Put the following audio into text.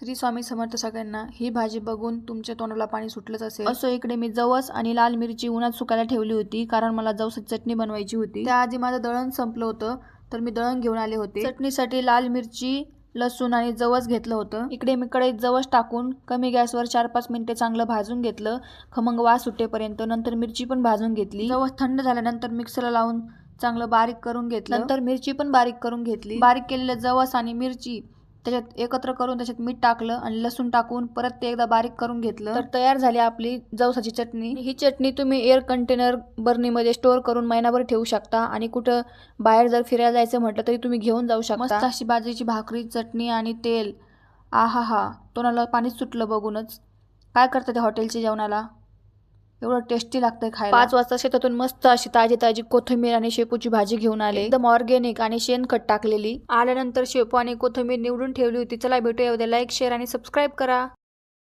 श्री स्वामी समर्थ सगळ्यांना ही भाजी बघून तुमच्या तोंडाला पाणी सुटलंच असेल. असं इकडे मी जवस आणि लाल मिरची उन्हात सुकायला ठेवली होती कारण मला जवसाची चटणी बनवायची होती. त्याआधी माझं दळण संपलं होतं तर मी दळण घेऊन आले होते. चटणीसाठी लाल मिरची लसूण आणि जवस घेतलं होतं. इकडे मी कढईत जवस टाकून कमी गॅसवर चार पाच मिनिटे चांगलं भाजून घेतलं. खमंग वास सुटेपर्यंत नंतर मिरची पण भाजून घेतली. जवस थंड झाल्यानंतर मिक्सरला लावून चांगलं बारीक करून घेतलं. नंतर मिरची पण बारीक करून घेतली. बारीक केलेलं जवस आणि मिरची त्याच्यात एकत्र करून त्याच्यात मीठ टाकलं आणि लसूण टाकून परत ते एकदा बारीक करून घेतलं. तर तयार झाली आपली जवसाची चटणी. ही चटणी तुम्ही एअर कंटेनर बर्नीमध्ये स्टोअर करून महिनाभर ठेवू शकता आणि कुठं बाहेर जर फिरायला जायचं म्हटलं तरी तुम्ही घेऊन जाऊ शकता. मस्त अशी बाजरीची भाकरी चटणी आणि तेल. आहा हा तोंडाला पाणीच सुटलं बघूनच. काय करतं ते हॉटेलच्या जेवणाला? एवढं टेस्टी लागतंय खायला. पाच वाजता शेतातून मस्त अशी ताजी ताजी कोथिंबीर आणि शेपूची भाजी घेऊन आले. एकदम ऑर्गेनिक आणि शेणखत टाकलेली. आल्यानंतर शेपू आणि कोथिंबीर निवडून ठेवली होती. चला भेटूया उद्या. लाईक शेअर आणि सबस्क्राईब करा.